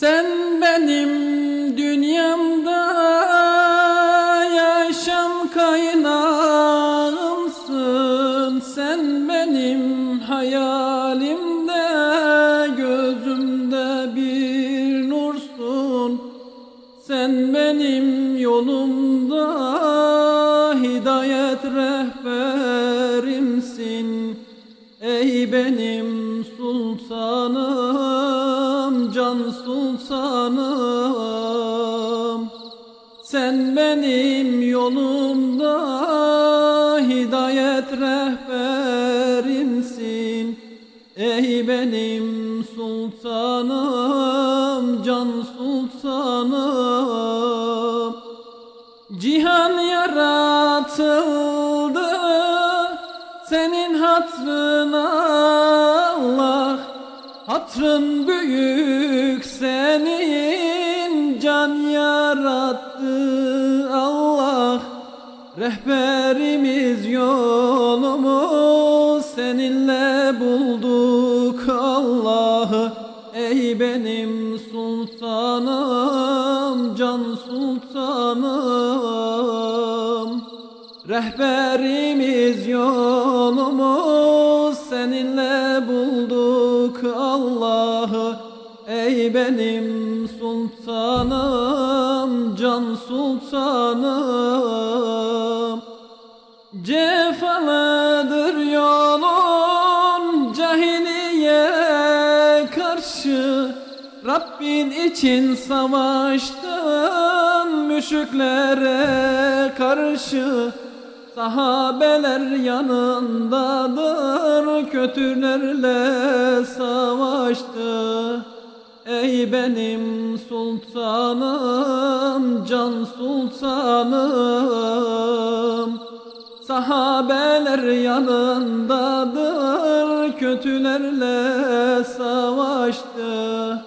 Sen benim dünyamda yaşam kaynağımsın. Sen benim hayalimde gözümde bir nursun. Sen benim yolumda hidayet rehberimsin. Ey benim sultanım, can sultanım. Sen benim yolumda hidayet rehberimsin. Ey benim sultanım, can sultanım. Cihan yaratıldı senin hatrına Hatrın büyük senin can yarattı Allah. Rehberimiz yolumuz seninle bulduk Allah'ı. Ey benim sultanım, can sultanım. Rehberimiz yolumuz seninle bulduk Allah'ı Ey benim sultanım, can sultanım. Cefalıdır yolun cahiliye karşı. Rabbin için savaştın müşriklere karşı Sahabeler yanındadır kötülerle savaştı. Ey benim sultanım, can sultanım. Sahabeler yanındadır kötülerle savaştı.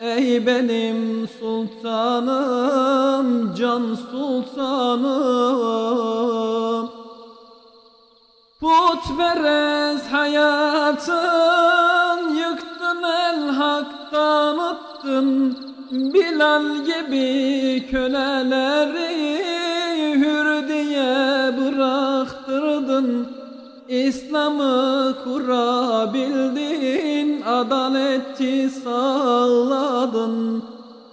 Ey benim sultanım, can sultanım Putperest hayatın yıktın el haktan attın Bilal gibi köleleri hür diye bıraktırdın. İslam'ı kurabildin adaleti sağladın.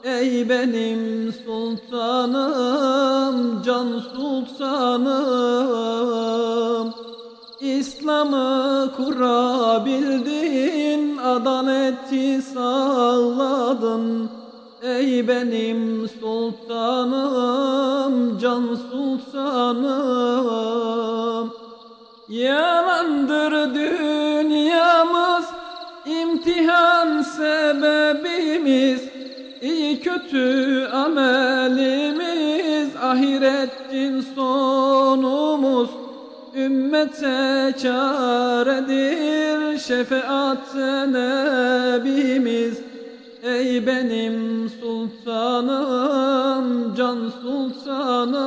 Ey benim sultanım, can sultanım İslam'ı kurabildin, adaleti sağladın. Ey benim sultanım, can sultanım. Yalandır dünyamız, imtihan sebebimiz. İyi kötü amelimiz, ahirettin sonumuz Ümmete çaredir şefaat nebimiz. Ey benim sultanım, can sultanım.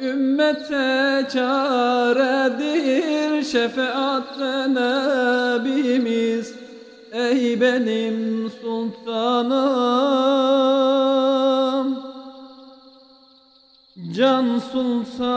Ümmete çaredir şefaat nebimiz. Ey benim sultanım Can Sultanım.